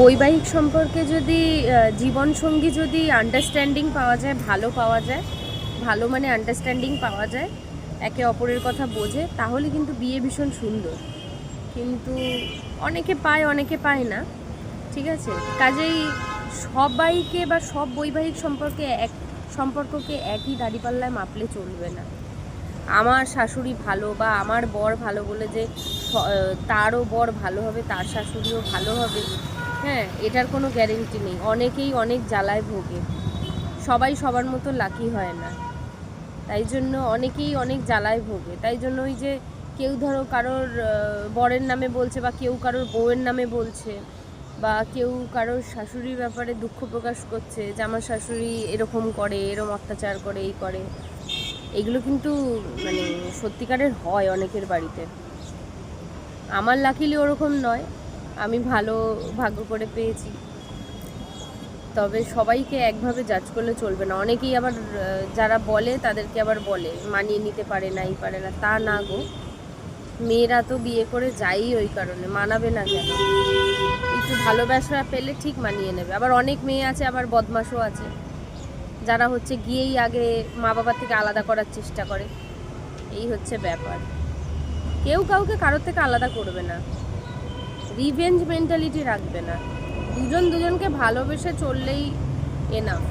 বৈবাহিক সম্পর্কে যদি জীবনসঙ্গী যদি আন্ডারস্ট্যান্ডিং পাওয়া যায়, ভালো পাওয়া যায়, ভালো মানে আন্ডারস্ট্যান্ডিং পাওয়া যায়, একে অপরের কথা বোঝে, তাহলে কিন্তু বিয়ে ভীষণ সুন্দর। কিন্তু অনেকে পায় অনেকে পায় না, ঠিক আছে? কাজেই সবাইকে বা সব বৈবাহিক সম্পর্কে এক, সম্পর্ককে একই দাঁড়িপাল্লায় মাপলে চলবে না। আমার শাশুড়ি ভালো বা আমার বর ভালো বলে যে তারও বর ভালো হবে, তার শাশুড়িও ভালো হবে হ্যাঁ এটার কোনো গ্যারেন্টি নেই। অনেকেই অনেক জ্বালায় ভোগে। সবাই সবার মতো লাকি হয় না। তাই জন্য অনেকেই অনেক জ্বালায় ভোগে। তাই জন্য ওই যে কেউ ধরো কারোর বরের নামে বলছে বা কেউ কারোর বউয়ের নামে বলছে বা কেউ কারোর শাশুড়ির ব্যাপারে দুঃখ প্রকাশ করছে যে আমার শাশুড়ি এরকম করে এরকম অত্যাচার করে, এই করে। এগুলো কিন্তু মানে সত্যিকারের হয় অনেকের বাড়িতে। আমার লাকিলি ওরকম নয়। আমি ভালো ভাগ্য করে পেয়েছি। তবে সবাইকে একভাবে জাজ করলে চলবে না। অনেকেই আবার যারা বলে তাদেরকে আবার বলে, মানিয়ে নিতে পারে না, এই পারে না। তা না গো। মেয়েরা তো বিয়ে করে যাই ওই কারণে, মানাবে না কেন? একটু ভালোবাসা পেলে ঠিক মানিয়ে নেবে। আবার অনেক মেয়ে আছে, আবার বদমাশও আছে। যারা হচ্ছে গিয়েই আগে মা বাবার থেকে আলাদা করার চেষ্টা করে। এই হচ্ছে ব্যাপার। কেউ কাউকে কারোর থেকে আলাদা করবে না। রিভেঞ্জ মেন্টালিটি রাখবে না। দুজন দুজনকে ভালোবেসে চললেই এনাফ